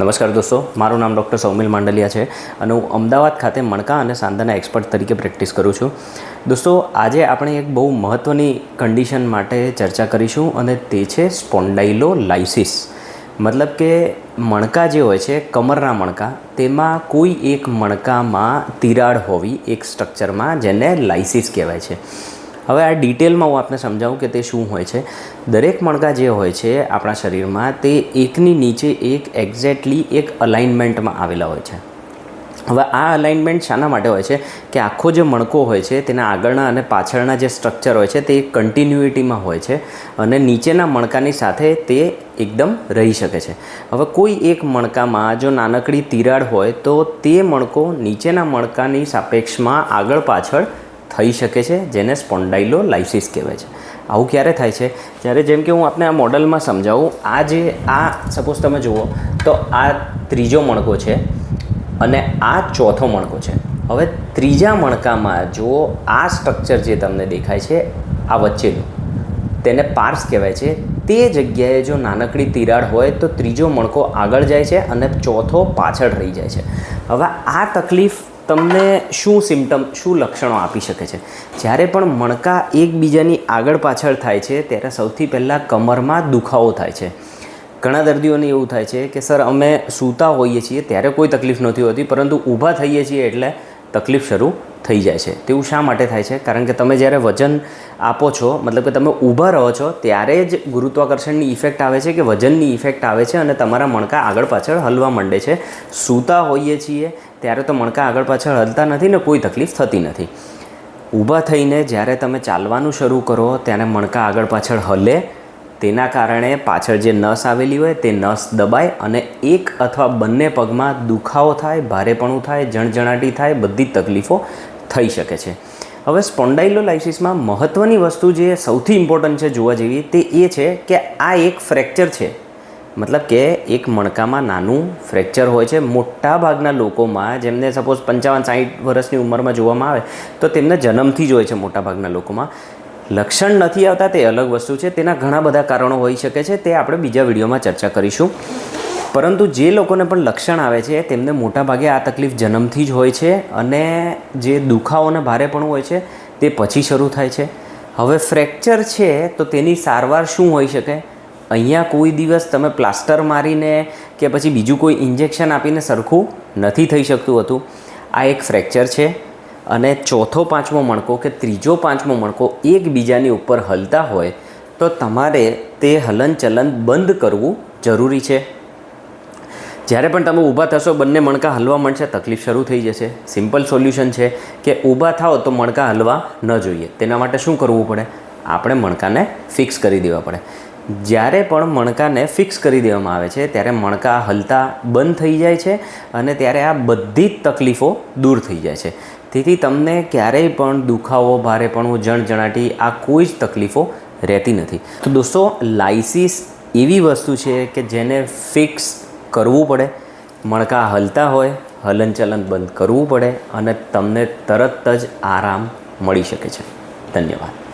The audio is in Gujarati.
નમસ્કાર દોસ્તો, મારું નામ ડૉક્ટર સૌમિલ માંડલિયા છે અને હું અમદાવાદ ખાતે મણકા અને સાંધાના એક્સપર્ટ તરીકે પ્રેક્ટિસ કરું છું. દોસ્તો, આજે આપણે એક બહુ મહત્ત્વની કન્ડિશન માટે ચર્ચા કરીશું અને તે છે સ્પોન્ડાઇલો લાઇસિસ મતલબ કે મણકા જે હોય છે, કમરના મણકા, તેમાં કોઈ એક મણકામાં તિરાડ હોવી એક સ્ટ્રક્ચરમાં જેને લાઇસિસ કહેવાય છે. હવે આ ડિટેલમાં હું આપને સમજાવું કે તે શું હોય છે. દરેક મણકા જે હોય છે આપણા શરીરમાં તે એકની નીચે એક એક્ઝેક્ટલી એક અલાઇનમેન્ટમાં આવેલા હોય છે. હવે આ અલાઇનમેન્ટ શાના માટે હોય છે કે આખો જે મણકો હોય છે તેના આગળના અને પાછળના જે સ્ટ્રક્ચર હોય છે તે કન્ટિન્યુઇટીમાં હોય છે અને નીચેના મણકાની સાથે તે એકદમ રહી શકે છે. હવે કોઈ એક મણકામાં જો નાનકડી તિરાડ હોય તો તે મણકો નીચેના મણકાની સાપેક્ષમાં આગળ પાછળ થઈ શકે છે, જેને સ્પોન્ડાઇલો લાઇસિસ કહેવાય છે. આવું ક્યારે થાય છે? જ્યારે જેમ કે હું આપને આ મોડલમાં સમજાવું, આ જે આ, સપોઝ તમે જુઓ, તો આ ત્રીજો મણકો છે અને આ ચોથો મણકો છે. હવે ત્રીજા મણકામાં જો આ સ્ટ્રક્ચર જે તમને દેખાય છે, આ વચ્ચેનું, તેને પાર્સ કહેવાય છે, તે જગ્યાએ જો નાનકડી તિરાડ હોય, તો ત્રીજો મણકો આગળ જાય છે અને ચોથો પાછળ રહી જાય છે. હવે આ તકલીફ તમને શું સિમ્ટમ શું લક્ષણો આપી શકે છે? જ્યારે પણ મણકા એકબીજાની આગળ પાછળ થાય છે, ત્યારે સૌથી પહેલાં કમરમાં દુખાવો થાય છે. ઘણા દર્દીઓને એવું થાય છે કે, સર, અમે સૂતા હોઈએ છીએ, ત્યારે કોઈ તકલીફ નથી હોતી, પરંતુ ઊભા થઈએ છીએ એટલે તકલીફ શરૂ થઈ જાય છે. તેવું શા માટે થાય છે? કારણ કે તમે જ્યારે વજન આપો છો, મતલબ કે તમે ઊભા રહો છો, ત્યારે જ ગુરુત્વાકર્ષણની ઇફેક્ટ આવે છે કે વજનની ઇફેક્ટ આવે છે અને તમારા મણકા આગળ પાછળ હલવા માંડે છે. સૂતા હોઈએ છીએ ત્યારે તો મણકા આગળ પાછળ હલતા નથી ને કોઈ તકલીફ થતી નથી. ઊભા થઈને જ્યારે તમે ચાલવાનું શરૂ કરો, ત્યારે મણકા આગળ પાછળ હલે. તેના કારણે પાછળ જે નસ આવેલી હોય તે નસ દબાય અને એક અથવા બંને પગમાં દુખાવો થાય, ભારેપણું થાય, જણજણાટી થાય, બધી તકલીફો થઈ શકે છે. હવે સ્પોન્ડાઇલોલાઇસિસમાં મહત્ત્વની વસ્તુ જે સૌથી ઇમ્પોર્ટન્ટ છે જોવા જેવી તે એ છે કે આ એક ફ્રેક્ચર છે. મતલબ કે એક મણકામાં નાનું ફ્રેક્ચર હોય છે. મોટા ભાગના લોકોમાં, જેમને સપોઝ પંચાવન સાઠ વર્ષની ઉંમરમાં જોવામાં આવે, તો તેમને જન્મથી જ હોય છે મોટા ભાગના લોકોમાં. લક્ષણ નથી આવતા, તે અલગ વસ્તુ છે. તેના ઘણા બધા કારણો હોઈ શકે છે. તે આપણે બીજા વિડીયોમાં ચર્ચા કરીશું. પરંતુ જે લોકોને પણ લક્ષણ આવે છે, તેમને મોટાભાગે આ તકલીફ જન્મથી જ હોય છે અને જે દુખાવોને ભારે પણ હોય છે, તે પછી શરૂ થાય છે. હવે ફ્રેક્ચર છે, તો તેની સારવાર શું હોઈ શકે? અહીંયા કોઈ દિવસ તમે પ્લાસ્ટર મારીને કે પછી બીજું કોઈ ઇન્જેક્શન આપીને સરખું નથી થઈ શકતું હતું. આ એક ફ્રેક્ચર છે અને ચોથો પાંચમો મણકો કે ત્રીજો પાંચમો મણકો એકબીજાની ઉપર હલતા હોય તો તમારે તે હલનચલન બંધ કરવું જરૂરી છે. જ્યારે પણ તમે ઊભા થશો, બંને મણકા હલવા મળશે તકલીફ શરૂ થઈ જશે. સિમ્પલ સોલ્યુશન છે કે ઊભા થાઓ તો મણકા હલવા ન જોઈએ. તેના માટે શું કરવું પડે? આપણે મણકાને ફિક્સ કરી દેવા પડે. જ્યારે પણ મણકાને ફિક્સ કરી દેવામાં આવે છે, ત્યારે મણકા હલતા બંધ થઈ જાય છે અને ત્યારે આ બધી જ તકલીફો દૂર થઈ જાય છે. તેથી તમને ક્યારેય પણ દુખાવો, ભારેપણું, જણજણાટી આ કોઈ જ તકલીફો રહેતી નથી. તો દોસ્તો, લાઇસિસ એવી વસ્તુ છે કે જેને ફિક્સ કરવું પડે, મણકા હલતા હોય, હલનચલન બંધ કરવું પડે અને તમને તરત જ આરામ મળી શકે છે. ધન્યવાદ.